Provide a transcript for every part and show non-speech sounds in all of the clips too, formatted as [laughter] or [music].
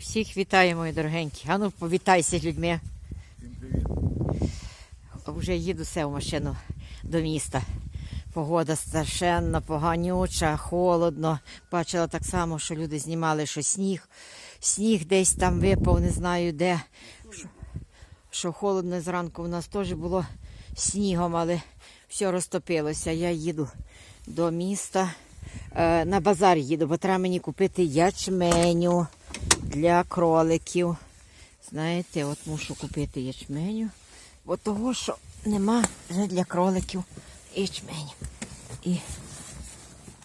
Всіх вітаю, мої дорогенькі. Ану, повітайся з людьми. Вже їду все в машину до міста. Погода страшенно поганюча, холодно. Бачила так само, що люди знімали, що сніг. Сніг десь там випав, не знаю де. Що, що холодно зранку у нас теж було снігом, але все розтопилося. Я їду до міста. Е, на базар їду, бо треба мені купити ячменю для кроликів. Знаєте, от мушу купити ячменю, бо того, що нема вже для кроликів ячменю. І,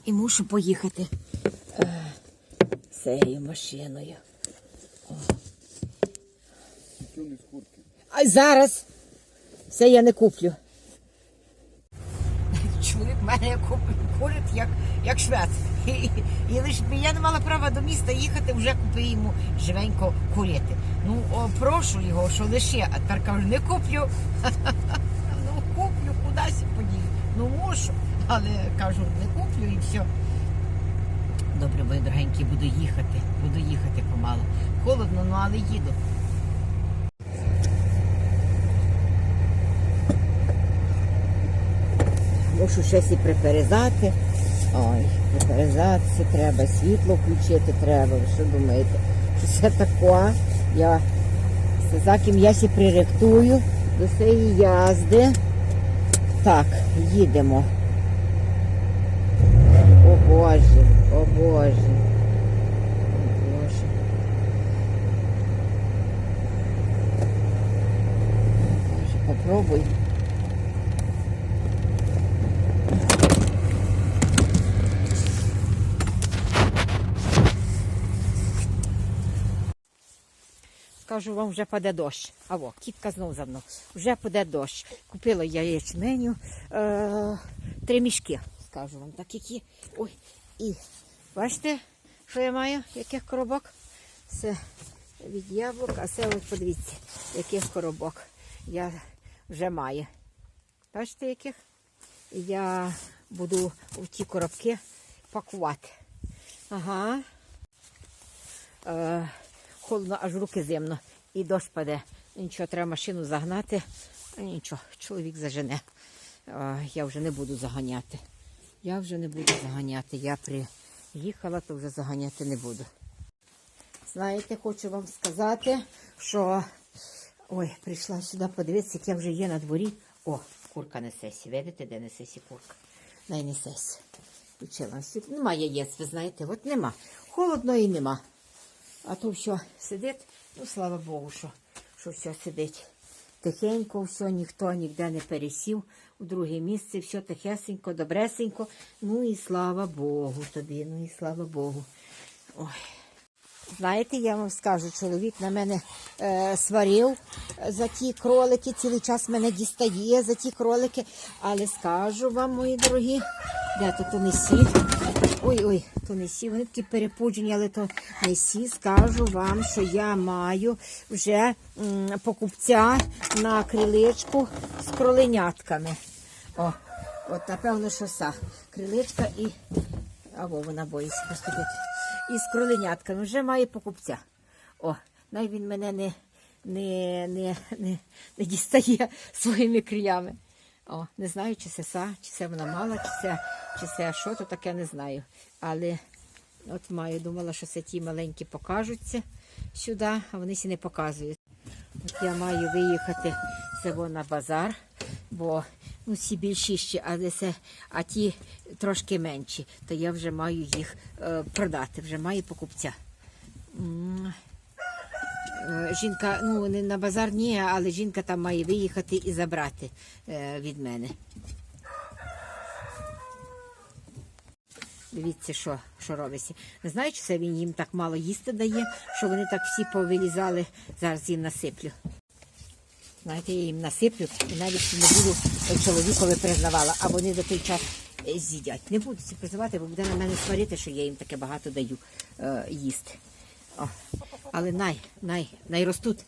і мушу поїхати е, цією машиною. А зараз це я не куплю. Чоловік мене куп- курить як, як швед. І, лише я не мала права до міста їхати, вже купи йому живенько курити. Ну, о, прошу його, що лише, а тепер кажу, не куплю. [laughs] Ну, куплю, кудись подію. Ну, мушу, але кажу, не куплю і все. Добре, мої дорогенькі, буду їхати, буду їхати помалу. Холодно, ну але їду. Мушу щось і приперезати. Ой, приперезатися треба, світло включити треба. Ви що думаєте? Що це таке? Я за ким я сі приректую до цієї язди. Так, їдемо. О Боже, о Боже. О Боже. Боже, попробуй. Скажу вам, вже паде дощ. Аво, кітка знов за мною. Вже паде дощ. Купила я ячменю е, три мішки, скажу вам. Так які. Ой, і бачите, що я маю? Яких коробок? Це від яблук, а це ось подивіться, яких коробок я вже маю. Бачите, яких? Я буду в ті коробки пакувати. Ага. Е, холодно, аж руки зимно. І дощ паде. Нічого, треба машину загнати. А нічого, чоловік зажене. Е, я вже не буду заганяти. Я вже не буду заганяти. Я приїхала, то вже заганяти не буду. Знаєте, хочу вам сказати, що ой, прийшла сюди подивитися, як я вже є на дворі. О, курка несесі. Видите, де несесі курка? Най несесі. Включила світло. Нема яєць, ви знаєте, от нема. Холодно і нема. А то все сидить, ну слава Богу, що, що все сидить. Тихенько, все, ніхто ніде не пересів у друге місце, все тихесенько, добресенько. Ну і слава Богу тобі, ну і слава Богу. Ой. Знаєте, я вам скажу, чоловік на мене е, сварив за ті кролики, цілий час мене дістає за ті кролики. Але скажу вам, мої дорогі, де то, то не сі. Ой-ой, то не сі, вони такі перепуджені, але то не сі. Скажу вам, що я маю вже покупця на криличку з кроленятками. О, от напевно, що са. Криличка і. Або вона боїться поступити. І з кроленятками вже має покупця. О, най він мене не, не, не, не, не дістає [laughs] своїми кріями. О, не знаю, чи це са, чи це вона мала, чи це, чи це що, то таке не знаю. Але от маю, думала, що це ті маленькі покажуться сюди, а вони сі не показують. От я маю виїхати село на базар, бо ну, всі більші але це, а ті трошки менші, то я вже маю їх е, продати, вже маю покупця. Жінка, ну не на базар ні, але жінка там має виїхати і забрати е, від мене. Дивіться, що, що робиться. Не знаю, чи це він їм так мало їсти дає, що вони так всі повилізали. Зараз їм насиплю. Знаєте, я їм насиплю і навіть не буду чоловікові признавала, а вони до той час е, з'їдять. Не буду це признавати, бо буде на мене сварити, що я їм таке багато даю е, їсти. О. Але най, най, най ростуть.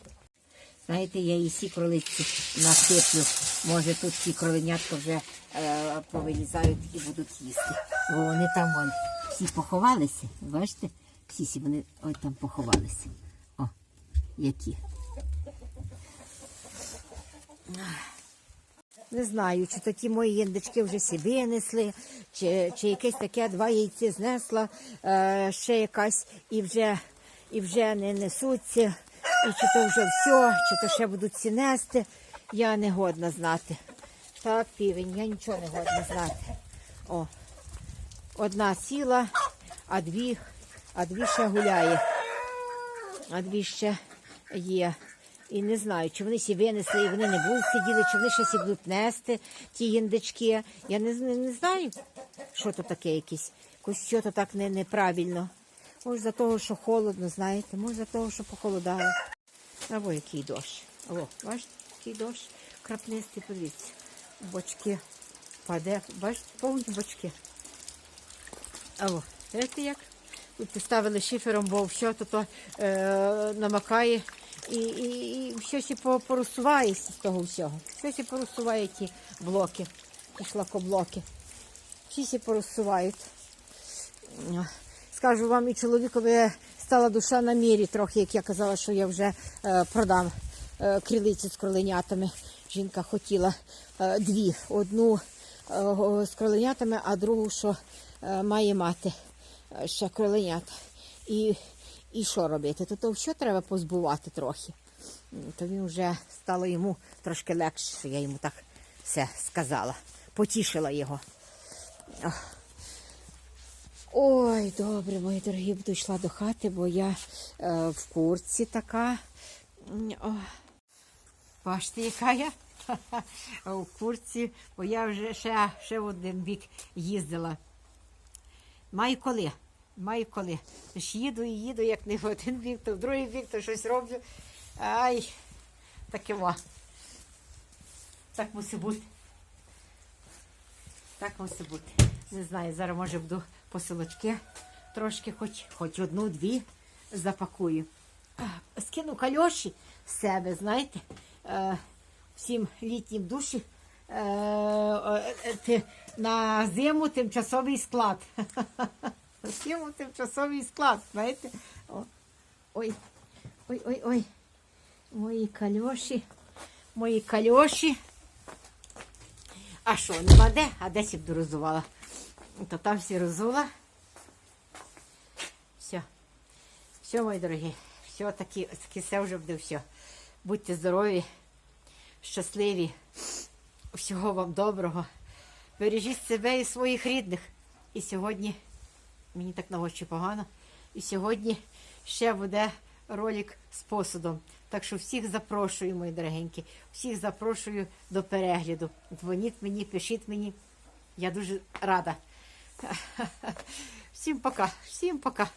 Знаєте, я і сі кролиці насиплю. Може тут ці кроленятка вже е, повилізають і будуть їсти. Бо вони там вон, всі поховалися. Бачите? Всі сі вони ой, там поховалися. О, які. Не знаю, чи то ті мої індички вже собі несли, чи, чи якесь таке два яйці знесла, е, ще якась і вже, і вже не несуться, і чи то вже все, чи то ще будуть ці нести. Я не годна знати. Так, півень, я нічого не годна знати. О, одна сіла, а дві, а дві ще гуляє. А дві ще є. І не знаю, чи вони сі винесли, і вони не будуть сиділи, чи вони ще сі будуть нести, ті індички. Я не, не, не знаю, що то таке якесь. Якось що то так не, неправильно. Може за того, що холодно, знаєте, може за того, що похолодало. Або який дощ. О, бачите, який дощ краплистий, подивіться. Бочки паде. Бачите, повні бочки. Алло, знаєте як? Тут поставили шифером, бо все то, то е, намакає і, і, і сі по- порозсувається з того всього. Все сі порозсуває ті блоки, шлакоблоки. Всі сі порозсувають. Скажу вам, і чоловікові стала душа на мірі трохи, як я казала, що я вже е, продам е, крилиці з кроленятами. Жінка хотіла е, дві. Одну з кроленятами, а другу, що має мати ще кроленят. І, і що робити? То, то все треба позбувати трохи. То він вже стало йому трошки легше, що я йому так все сказала. Потішила його. Ой, добре, мої дорогі, буду йшла до хати, бо я е, в курці така. О, бачите, яка я? [laughs] В курці, бо я вже ще, ще один бік їздила. Маю коли. Маю коли. Ж їду і їду, як не в один бік, то в другий бік, то щось роблю. Ай, таке во. Так мусить бути. Так мусить бути. Не знаю, зараз може буду посилочки трошки, хоч, хоч одну-дві запакую. Скину кальоші з себе, знаєте, е, всім літнім душі. Е, е, е, на зиму тимчасовий склад. [laughs] На зиму тимчасовий склад, знаєте? Ой, ой, ой, ой. Мої кальоші, мої кальоші. А що, нема де? А де сі б дорозувала? То там всі розула. Все. Все, мої дорогі. Все, такі, такі все вже буде все. Будьте здорові, щасливі. Всього вам доброго. Бережіть себе і своїх рідних. І сьогодні, мені так на очі погано, і сьогодні ще буде ролик з посудом. Так що всіх запрошую, мої дорогенькі, всіх запрошую до перегляду. Дзвоніть мені, пишіть мені. Я дуже рада. Всім пока, всім пока.